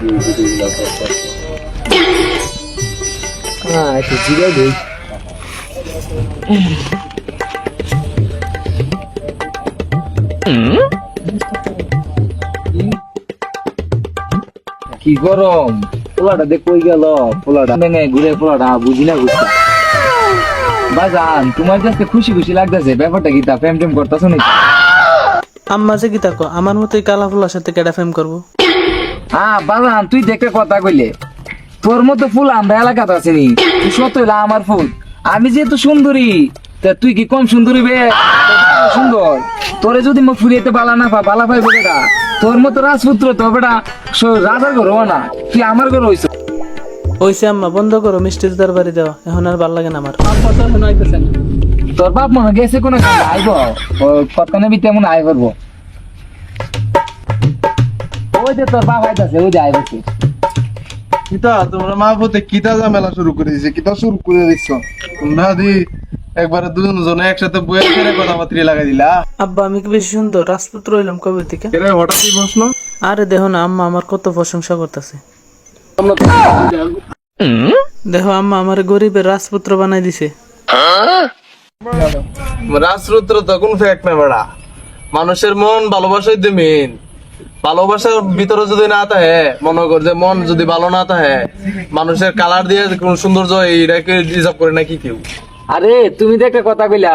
Ah, কি গরম? পোলাটা দেখো গেল? পোলাটা ভেঙে ঘুরে পোলাটা বুঝি না বুঝতে বাজান তোমার কাছে খুশি খুশি লাগতেছে ব্যাপারটা কি তা প্রেম টেম করতেছো নাকি? আম্মা যে কি আমার মতো কালা ফুলার সাথে কেডা প্রেম করব? হ্যাঁ বাজান তুই দেখে কথা কইলে। তোর মতো ফুল আমরা এলাকাতে তুই সত হইলা আমার ফুল। আমি যেহেতু সুন্দরী তা তুই কি কম সুন্দরী বে? সুন্দর। তোরে যদি মো ফুরিয়েতে বালা না পা বালা পাইবে বেটা তোর মতো রাজপুত্র তো বেটা স- রাজার ঘর না তুই আমার ঘর হইছ? ওইসে আম্মা বন্ধ করো মিষ্টির দরবারি দেওয়া এখন আর ভালো লাগে না আমার। তোর বাপ মনে গেছে কোন আইব। ও কতক্ষণে বি তেমন আয় করব ওই যে তোর বাপ আইতাছে ওই যে আয় কিতা তোমরা মা বলতে কিতা ঝামেলা শুরু করে দিছে কিতা শুরু করে দিচ্ছ তোমরা দি একবারে দুজন জনে একসাথে বয়ে ফেরে কথাবার্তি লাগাই দিলা। আব্বা আমি কি বেশি সুন্দর? রাজপুত্র হইলাম কবে থেকে? এরা হঠাৎই বসল? আরে দেখো না আম্মা আমার কত প্রশংসা করতেছে। দেখো আম্মা আমার গরিবের রাজপুত্র বানাই দিছে। রাজপুত্র তো কোন ফ্যাক্ট না বেড়া। মানুষের মন ভালোবাসাই তো মেন ভালোবাসার ভিতরে যদি না থাকে মনে কর যে মন যদি ভালো না থাকে মানুষের কালার দিয়ে কোন সৌন্দর্য এইটাকে রিজার্ভ করে নাকি কেউ? আরে তুমি তো একটা কথা কইলা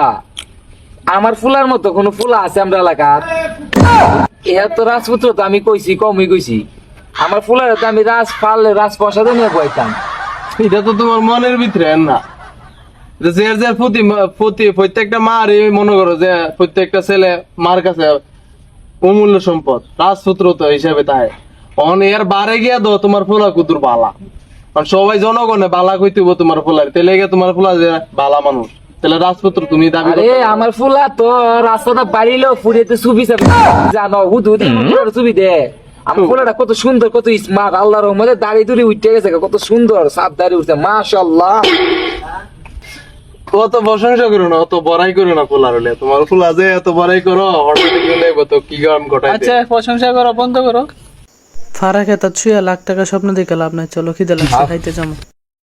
আমার ফুলার মতো কোন ফুলা আছে আমরা এলাকার? ইহা তো রাজপুত্র তো আমি কইছি কমই কইছি। আমার ফুলার তো আমি রাজ পাললে রাজ প্রসাদে নিয়ে বইতাম। এটা তো তোমার মনের ভিতরে না। যে যে প্রতি প্রতি প্রত্যেকটা মার মনে করো যে প্রত্যেকটা ছেলে মার কাছে অমূল্য সম্পদ। রাজপুত্র তো হিসাবে তাই। অন এর বারে গিয়া দো তোমার ফুলা কুতুর বালা। কারণ সবাই জনগণে বালা কইতেব তোমার ফুলার। তেলে গিয়ে তোমার ফুলা যে বালা মানুষ। তাহলে রাজপুত্র তুমি দাবি আরে আমার ফুলা তো রাস্তাটা বাড়িলেও ফুরিয়েতে সুবি জানো হুদু হুদু সুবি দে। আমার ফুলাটা কত সুন্দর কত স্মার্ট আল্লাহর রহমতে দাড়ি দুড়ি উঠে গেছে কত সুন্দর সাপ দাড়ি উঠছে মাশাআল্লাহ। অত প্রশংসা করো না অত বড়াই করো না ফুলার হলে। তোমার ফুলা যে এত বড়াই করো হঠাৎ দেখব তো কি গরম ঘটাই আচ্ছা প্রশংসা করো বন্ধ করো। ফারাকে তা ছুয়া লাখ টাকা স্বপ্ন দেখে লাভ নাই চলো খিদে লাগছে খাইতে যাব।